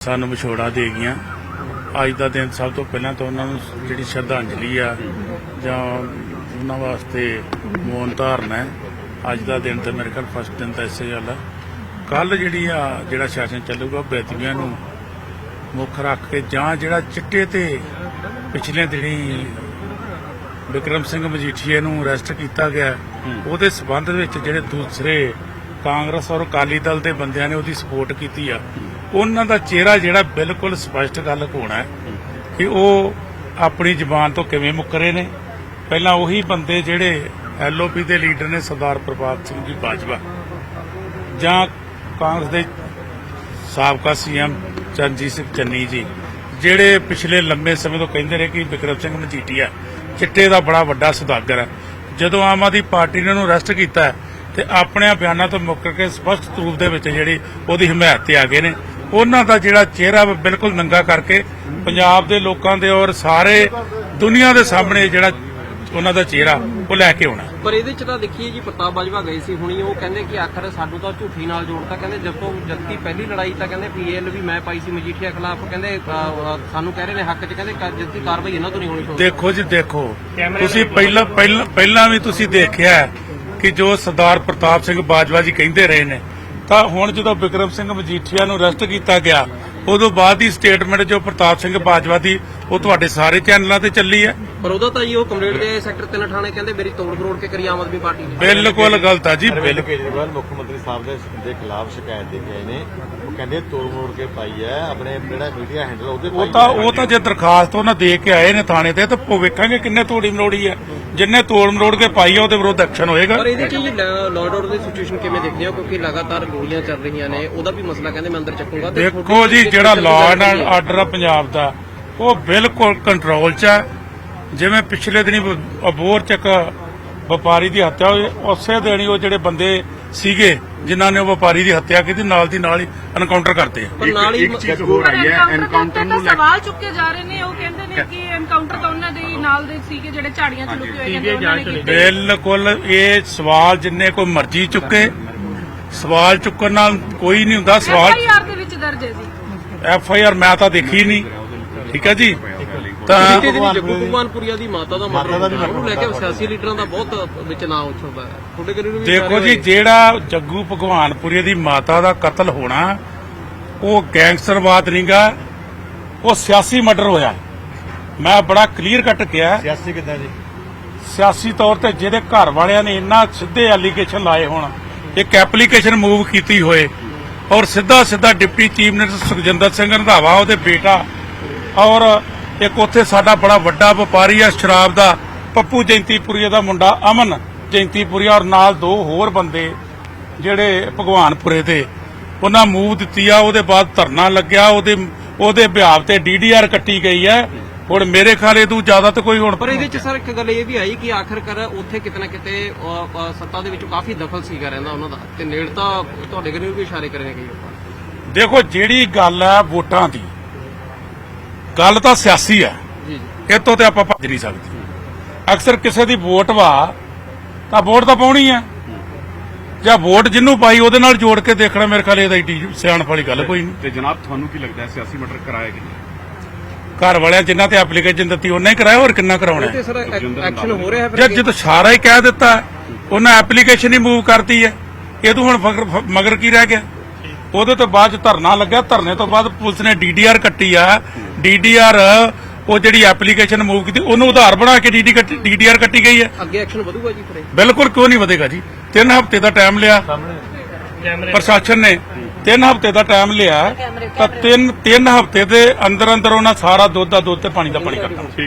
ਸਾਨੂੰ ਵਿਛੋੜਾ ਦੇ ਗਈਆਂ। ਅੱਜ ਦਾ ਦਿਨ ਸਭ ਤੋਂ ਪਹਿਲਾਂ ਤਾਂ ਉਹਨਾਂ ਨੂੰ ਜਿਹੜੀ ਸ਼ਰਧਾਂਜਲੀ ਆ, ਜਾਂ ਉਹਨਾਂ ਵਾਸਤੇ ਮੌਨ ਧਾਰਨਾ ਹੈ। ਅੱਜ ਦਾ ਦਿਨ ਤਾਂ ਮੇਰੇ ਖਿਆਲ ਫਸਟ ਦਿਨ ਤਾਂ ਇਸੇ ਗੱਲ ਆ। ਕੱਲ ਜਿਹੜੀ ਆ, ਜਿਹੜਾ ਸ਼ਾਸਨ ਚੱਲੂਗਾ ਬੇਤੀਆਂ ਨੂੰ ਮੁੱਖ ਰੱਖ ਕੇ ਜਾਂ ਜਿਹੜਾ ਚਿੱਟੇ ਤੇ ਪਿਛਲੇ ਦਿਨੀ ਵਿਕਰਮ ਸਿੰਘ ਮਜੀਠੀਏ ਨੂੰ ਅਰੈਸਟ ਕੀਤਾ ਗਿਆ, ਉਹਦੇ ਸਬੰਧ ਵਿੱਚ ਜਿਹੜੇ ਦੂਸਰੇ ਕਾਂਗਰਸ ਔਰ ਅਕਾਲੀ ਦਲ ਦੇ ਬੰਦਿਆਂ ਨੇ ਉਹਦੀ ਸਪੋਰਟ ਕੀਤੀ ਆ। ਉਹਨਾਂ ਦਾ ਚਿਹਰਾ ਜਿਹੜਾ ਬਿਲਕੁਲ ਸਪਸ਼ਟ ਗੱਲ ਹੋਣਾ ਕਿ ਉਹ ਆਪਣੀ ਜ਼ੁਬਾਨ ਤੋਂ ਕਿਵੇਂ ਮੁੱਕਰੇ ਨੇ। ਪਹਿਲਾਂ ਉਹੀ ਬੰਦੇ ਜਿਹੜੇ ਐਲਓਪੀ ਦੇ ਲੀਡਰ ਨੇ ਸਰਦਾਰ ਪ੍ਰਭਾਤ ਸਿੰਘ ਜੀ ਬਾਜਵਾ ਜਾਂ ਕਾਂਗਰਸ ਦੇ ਸਾਬਕਾ ਸੀਐਮ ਚਰਨਜੀਤ ਸਿੰਘ ਚੰਨੀ ਜੀ, ਜਿਹੜੇ ਪਿਛਲੇ ਲੰਬੇ ਸਮੇਂ ਤੋਂ ਕਹਿੰਦੇ ਰਹੇ ਕਿ ਵਿਕਰਮ ਸਿੰਘ ਮਜੀਠੀਆ ਚਿੱਟੇ ਦਾ ਬੜਾ ਵੱਡਾ ਸੁਦਾਗਰ ਹੈ। ਜਦੋਂ ਆਮ ਆਦਮੀ ਪਾਰਟੀ ਨੇ ਉਹਨੂੰ ਅਰੈਸਟ ਕੀਤਾ ਤੇ ਆਪਣੇ ਬਿਆਨਾਂ ਤੋਂ ਮੁੱਕਰ ਕੇ ਸਪਸ਼ਟ ਰੂਪ ਦੇ ਵਿੱਚ ਜਿਹੜੀ ਉਹਦੀ ਹਮਾਇਤ ਤੇ ਆ ਗਏ ਨੇ ਉਹਨਾਂ ਦਾ ਜਿਹੜਾ ਚਿਹਰਾ ਵਾ ਬਿਲਕੁਲ ਨੰਗਾ ਕਰਕੇ ਪੰਜਾਬ ਦੇ ਲੋਕਾਂ ਦੇ ਔਰ ਸਾਰੇ ਦੁਨੀਆ ਦੇ ਸਾਹਮਣੇ ਜਿਹੜਾ ਉਹਨਾਂ ਦਾ ਚਿਹਰਾ ਉਹ ਲੈ ਕੇ ਆਉਣਾ। ਪਰ ਇਹਦੇ ਚ ਤਾਂ ਦੇਖੀਏ ਜੀ ਪ੍ਰਤਾਪ ਬਾਜਵਾ ਗਏ ਸੀ ਹੁਣੀ ਉਹ ਕਹਿੰਦੇ ਕਿ ਆਖਰ ਸਾਨੂੰ ਤਾਂ ਝੂਠੀ ਨਾਲ ਜੋੜਤਾ। ਕਹਿੰਦੇ ਜਦ ਤੋਂ ਜਦ ਦੀ ਪਹਿਲੀ ਲੜਾਈ ਤਾਂ ਕਹਿੰਦੇ ਪੀਐਲ ਵੀ ਮੈਂ ਪਾਈ ਸੀ ਮਜੀਠੀਆ ਖਿਲਾਫ। ਕਹਿੰਦੇ ਸਾਨੂੰ ਕਹਿ ਰਹੇ ਨੇ ਹੱਕ 'ਚ ਕਹਿੰਦੇ ਦੀ ਕਾਰਵਾਈ ਇਹਨਾਂ ਤੋਂ ਨਹੀਂ ਹੋਣੀ ਚਾਹੀਦੀ। ਦੇਖੋ ਜੀ ਦੇਖੋ। ਤੁਸੀਂ ਪਹਿਲਾਂ ਪਹਿਲਾਂ ਪਹਿਲਾਂ ਵੀ ਤੁਸੀਂ ਦੇਖਿਆ ਹੈ ਕਿ ਜੋ ਸਰਦਾਰ ਪ੍ਰਤਾਪ ਸਿੰਘ ਬਾਜਵਾ ਜੀ ਕਹਿੰਦੇ ਰਹੇ ਨੇ ਤਾਂ ਹੁਣ ਜਦੋਂ ਵਿਕਰਮ ਸਿੰਘ ਮਜੀਠੀਆ ਨੂੰ ਅਰੈਸਟ ਕੀਤਾ ਗਿਆ ਉਦੋਂ ਬਾਅਦ ਦੀ ਸਟੇਟਮੈਂਟ ਜੋ ਪ੍ਰਤਾਪ ਸਿੰਘ ਬਾਜਵਾ ਦੀ ਉਹ ਤੁਹਾਡੇ ਸਾਰੇ ਚੈਨਲਾਂ ਤੇ ਚੱਲੀ ਹੈ। ਪਰ ਉਹਦਾ ਤਾਂ ਜੀ ਉਹ ਕੰਪਲੀਟ ਦੇ ਸੈਕਟਰ ਤਿੰਨ ਥਾਣੇ ਕਹਿੰਦੇ ਮੇਰੀ ਤੋੜ ਫਰੋੜ ਕੇ ਕਰੀ ਆਮ ਆਦਮੀ ਪਾਰਟੀ ਨੇ। ਬਿਲਕੁਲ ਗਲਤ ਆ ਜੀ। ਬਿਲਕੁਲ ਕੇਜਰੀਵਾਲ ਮੁੱਖ ਮੰਤਰੀ ਸਾਹਿਬ ਦੇ ਦੇ ਖਿਲਾਫ ਸ਼ਿਕਾਇਤ ਦੇ ਕੇ ਆਏ ਨੇ। ਕਹਿੰਦੇ ਤੋੜ ਮੋੜ ਕੇ ਪਾਈ ਹੈ ਆਪਣੇ ਜਿਹੜਾ ਮੀਡੀਆ ਹੈਂਡਲ ਉਹਦੇ ਉਹ ਤਾਂ ਹੈ। ਉਹ ਤਾਂ ਜੇ ਦਰਖਾਸਤ ਉਹਨਾਂ ਦੇ ਕੇ ਆਏ ਨੇ ਥਾਣੇ ਤੇ ਤਾਂ ਉਹ ਵੇਖਾਂਗੇ ਕਿੰਨੇ ਤੋੜੀ ਮਰੋੜੀ ਹੈ ਜਿੰਨੇ ਤੋੜ ਮਰੋੜ ਕੇ ਪਾਈ ਆ ਉਹਦੇ ਵਿਰੁੱਧ ਐਕਸ਼ਨ ਹੋਏਗਾ। ਪਰ ਇਹਦੇ ਚ ਜੀ ਲਾਰਡ ਆਰਡਰ ਦੀ ਸਿਚੁਏਸ਼ਨ ਕਿਵੇਂ ਦੇਖਦੇ ਹੋ? ਕਿਉਂਕਿ ਲਗਾਤਾਰ ਗੋਲੀਆਂ ਚੱਲ ਰਹੀਆਂ ਨੇ ਉਹਦਾ ਵੀ ਮਸਲਾ ਕਹਿੰਦੇ ਮੈਂ ਅੰਦਰ ਚੱਕੂਗਾ ਤੇ ਦੇਖੋ ਜੀ ਜਿਹੜਾ ਲਾਅ ਐਂਡ ਆਰਡਰ ਆ ਪੰਜਾਬ ਦਾ ਉਹ ਬਿਲਕੁਲ ਕੰਟਰੋਲ 'ਚ ਹੈ ਜਿਵੇਂ ਪਿਛਲੇ ਦਿਨੀ ਅਬੋਹਰ ਚ ਇੱਕ ਵਪਾਰੀ ਦੀ ਹੱਤਿਆ ਹੋਈ ਉਸੇ ਦਿਨ ਹੀ ਉਹ ਜਿਹੜੇ ਬੰਦੇ ਸੀਗੇ ਜਿਨ੍ਹਾਂ ਨੇ ਉਹ ਵਪਾਰੀ ਦੀ ਹੱਤਿਆ ਕੀਤੀ ਨਾਲ ਦੀ ਨਾਲ ਹੀ ਐਨਕਾਊਂਟਰ ਕਰਤੇ ਆ। ਪਰ ਨਾਲ ਹੀ ਚੀਜ਼ ਹੋਰ ਆਈ ਹੈ ਐਨਕਾਊਂਟਰ ਨੂੰ ਲੈ ਸਵਾਲ ਚੁੱਕੇ ਜਾ ਰਹੇ ਨੇ ਉਹ ਕਹਿੰਦੇ ਨੇ ਕਿ ਐਨਕਾਊਂਟਰ ਤਾਂ ਉਹਨਾਂ ਦੇ ਨਾਲ ਦੇ ਸੀਗੇ ਜਿਹੜੇ ਝਾੜੀਆਂ ਚ ਲੁਕੇ ਹੋਏ ਕਹਿੰਦੇ ਉਹਨਾਂ ਨੇ ਕੀਤੇ। ਬਿਲਕੁਲ ਇਹ ਸਵਾਲ ਜਿੰਨੇ ਕੋਈ ਮਰਜ਼ੀ ਚੁੱਕੇ ਸਵਾਲ ਚੁੱਕਣ ਨਾਲ ਕੋਈ ਨਹੀਂ ਹੁੰਦਾ ਸਵਾਲ ਐਫਆਈਆਰ ਦੇ ਵਿੱਚ ਦਰਜ ਹੈ ਜੀ। ਐਫ ਆਈ ਆਰ ਮੈਂ ਤਾਂ ਦੇਖੀ ਨਹੀਂ ਠੀਕ ਹੈ ਜੀ? ਤਾਂ ਬੀਤੇ ਦਿਨੀ ਜੱਗੂ ਭਗਵਾਨਪੁਰੀਆ ਦੀ ਮਾਤਾ ਦਾ ਮਾਤਾ ਦਾ ਵੀ ਮਰਡਰ ਉਹਨੂੰ ਲੈ ਕੇ ਸਿਆਸੀ ਲੀਡਰਾਂ ਦਾ ਬਹੁਤ ਵਿੱਚ ਨਾਂ ਉੱਠਦਾ ਹੈ। ਤੁਹਾਡੇ ਕਰੀ ਨੂੰ ਵੀ ਦੇਖੋ ਜੀ ਜਿਹੜਾ ਜੱਗੂ ਭਗਵਾਨਪੁਰੀ ਦੀ ਮਾਤਾ ਦਾ ਕਤਲ ਹੋਣਾ ਉਹ ਗੈਂਗਸਟਰਵਾਦ ਨਹੀਂਗਾ ਉਹ ਸਿਆਸੀ ਮਰਡਰ ਹੋਇਆ। ਮੈਂ ਬੜਾ ਕਲੀਅਰ ਕੱਟ ਕਿਹਾ। ਸਿਆਸੀ ਕਿੱਦਾਂ ਜੀ? ਸਿਆਸੀ ਤੌਰ ਤੇ ਜਿਹਦੇ ਘਰ ਵਾਲਿਆਂ ਨੇ ਇੰਨਾ ਸਿੱਧੇ ਐਲੀਗੇਸ਼ਨ ਲਾਏ ਹੋਣ ਇੱਕ ਐਪਲੀਕੇਸ਼ਨ ਮੂਵ ਕੀਤੀ ਹੋਏ ਔਰ ਸਿੱਧਾ ਸਿੱਧਾ deputy chief minister Sukhjinder Singh Randhawa ਉਹਦੇ ਬੇਟਾ ਔਰ ਇੱਕ ਉੱਥੇ ਸਾਡਾ ਬੜਾ ਵੱਡਾ ਵਪਾਰੀ ਆ ਸ਼ਰਾਬ ਦਾ ਪੱਪੂ ਜੈਂਤੀਪੁਰੀਆ ਦਾ ਮੁੰਡਾ ਅਮਨ ਜੈਂਤੀਪੁਰੀਆ ਔਰ ਨਾਲ ਦੋ ਹੋਰ ਬੰਦੇ ਜਿਹੜੇ ਭਗਵਾਨਪੁਰੇ ਦੇ। ਉਹਨਾਂ ਮੂਵ ਦਿੱਤੀ ਆ ਉਹਦੇ ਬਾਅਦ ਧਰਨਾ ਲੱਗਿਆ ਉਹਦੇ ਉਹਦੇ ਬਿਹਾਵ ਤੇ ਡੀਡੀਆਰ ਕੱਟੀ ਗਈ ਹੈ। ਹੁਣ ਮੇਰੇ ਖਾਲੇ ਤੋਂ ਜ਼ਿਆਦਾ ਤਾਂ ਕੋਈ ਹੁਣ ਪਰ ਇਹਦੇ ਚ ਸਰ ਇੱਕ ਗੱਲ ਇਹ ਵੀ ਆਈ ਕਿ ਆਖਰਕਾਰ ਉੱਥੇ ਕਿਤੇ ਨਾ ਕਿਤੇ ਸੱਤਾ ਦੇ ਵਿੱਚੋਂ ਕਾਫੀ ਦਖਲ ਸੀਗਾ ਰਹਿੰਦਾ ਉਹਨਾਂ ਦਾ ਤੇ ਨੇੜਤਾ ਤੁਹਾਡੇ ਕਰੀ ਵੀ ਇਸ਼ਾਰੇ ਕਈ ਆਪਾਂ ਦੇਖੋ ਜਿਹੜੀ ਗੱਲ ਹੈ ਵੋਟਾਂ ਦੀ ਗੱਲ ਤਾਂ ਸਿਆਸੀ ਹੈ। ਜੀ ਜੀ। ਇਹ ਤੋਂ ਆਪਾਂ ਭੱਜ ਨਹੀਂ ਸਕਦੇ। ਅਕਸਰ ਕਿਸੇ ਦੀ ਵੋਟ ਵਾ ਤਾਂ ਵੋਟ ਤਾਂ ਪਾਉਣੀ ਹੈ। ਜਾਂ ਵੋਟ ਜਿੰਨੂੰ ਪਾਈ ਉਹਦੇ ਨਾਲ ਜੋੜ ਕੇ ਦੇਖਣਾ ਮੇਰੇ ਖਿਆਲ ਇਹਦਾ ਏਡੀ ਸਿਆਣਪ ਵਾਲੀ ਗੱਲ ਕੋਈ ਨਹੀਂ। ਤੇ ਜਨਾਬ ਤੁਹਾਨੂੰ ਕੀ ਲੱਗਦਾ ਹੈ ਸਿਆਸੀ ਮਟਰ ਕਰਾਇਆ ਕਿ ਨਹੀਂ ਘਰ ਵਾਲਿਆਂ ਜਿਨ੍ਹਾਂ ਤੇ ਐਪਲੀਕੇਸ਼ਨ ਦਿੱਤੀ ਉਹਨਾਂ ਹੀ ਕਰਾਇਆ ਹੋਰ ਕਿੰਨਾ ਕਰਾਉਣਾ ਤੇ ਹੈ? ਸਰ ਐਕਸ਼ਨ ਹੋ ਰਿਹਾ ਹੈ ਜਾਂ ਜਦੋਂ ਸਾਰਾ ਹੀ ਕਹਿ ਦਿੱਤਾ ਉਹਨਾਂ ਐਪਲੀਕੇਸ਼ਨ ਹੀ ਮੂਵ ਕਰਤੀ ਹੈ। ਇਹ ਤੋਂ ਹੁਣ ਮਗਰ ਕੀ ਰਹਿ ਗਿਆ? ਉਹਦੇ ਤੋਂ ਬਾਅਦ 'ਚ ਧਰਨਾ ਲੱਗਿਆ ਧਰਨੇ ਤੋਂ ਬਾਅਦ ਪੁਲਿਸ ਨੇ ਡੀਡੀਆਰ ਕੱਟੀ ਆ। ਡੀਡੀਆਰ ਉਹ ਜਿਹੜੀ ਐਪਲੀਕੇਸ਼ਨ ਮੂਵ ਕੀਤੀ ਉਹਨੂੰ ਉਧਾਰ ਬਣਾ ਕੇ ਡੀਡੀਆਰ ਕੱਟੀ ਗਈ ਹੈ। ਅੱਗੇ ਐਕਸ਼ਨ ਵਧੂਗਾ ਜੀ ਫਿਰ? ਬਿਲਕੁਲ ਕਿਉਂ ਨਹੀਂ ਵਧੇਗਾ ਜੀ? ਤਿੰਨ ਹਫ਼ਤੇ ਦਾ ਟਾਈਮ ਲਿਆ। ਪ੍ਰਸ਼ਾਸਨ ਨੇ ਤਿੰਨ ਹਫ਼ਤੇ ਦਾ ਟਾਈਮ ਲਿਆ ਤਾਂ ਤਿੰਨ ਤਿੰਨ ਹਫ਼ਤੇ ਦੇ ਅੰਦਰ ਅੰਦਰ ਉਹਨਾਂ ਸਾਰਾ ਦੁੱਧ ਦਾ ਦੁੱਧ ਤੇ ਪਾਣੀ ਦਾ ਪਾਣੀ ਕਰਨਾ